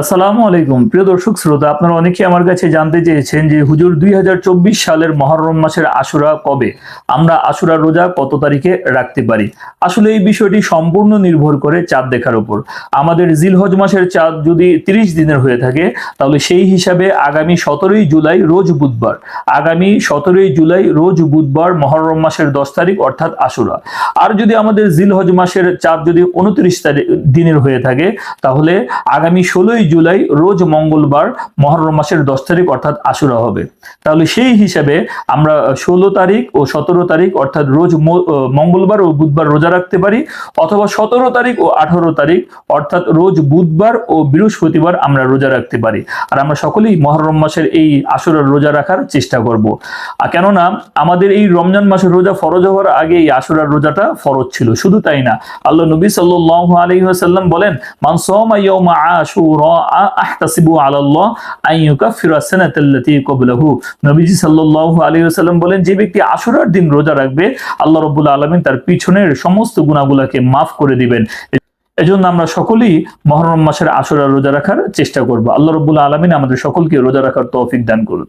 আসসালামু আলাইকুম। প্রিয় দর্শক, শ্রোতা, আপনারা অনেকে আমার কাছে জানতে চেয়েছেন যে হুজুর দুই হাজার চব্বিশ সালের মহরম মাসের আশুরা কবে? আমরা আশুরা রোজা কত তারিখে রাখতে পারি? আসলে এই বিষয়টি সম্পূর্ণ নির্ভর করে চাঁদ দেখার উপর। আমাদের জিলহজ মাসের চাঁদ যদি তিরিশ দিনের হয়ে থাকে, তাহলে সেই হিসাবে আগামী সতেরোই জুলাই রোজ বুধবার। আগামী সতেরোই জুলাই রোজ বুধবার মহরম মাসের দশ তারিখ, অর্থাৎ আশুরা। আর যদি আমাদের জিলহজ মাসের চাঁদ যদি উনত্রিশ তারিখ দিনের হয়ে থাকে, তাহলে আগামী ষোলোই জুলাই, রোজ মঙ্গলবার, মহরম মাসের দশ তারিখ অর্থাৎ আশুরা হবে। তাহলে সেই হিসাবে আমরা ষোলো তারিখ ও সতেরো তারিখ অর্থাৎ রোজ মঙ্গলবার ও বুধবার রোজা রাখতে পারি অথবা সতেরো তারিখ ও আঠারো তারিখ অর্থাৎ রোজ বুধবার ও বৃহস্পতিবার আমরা রোজা রাখতে পারি। আর আমরা সকলেই মহরম মাসের এই আশুরার রোজা রাখার চেষ্টা করব। কেননা আমাদের এই রমজান মাসের রোজা ফরজ হওয়ার আগে এই আশুরার রোজাটা ফরজ ছিল। শুধু তাই না, আল্লাহ নবী ওয়াসাল্লাম বলেন, মান ইয়াওমা আশুরা বলেন, যে ব্যক্তি দিন রোজা রাখবে, আল্লাহ তার পিছনের সমস্ত গুনাহগুলোকে মাফ করে দিবেন। এজন্য আমরা সকলেই মহরম মাসের আশুরা রোজা রাখার চেষ্টা করব। আল্লাহ রাব্বুল আলমিন আমাদের সকলকে রোজা রাখার তৌফিক দান করুন।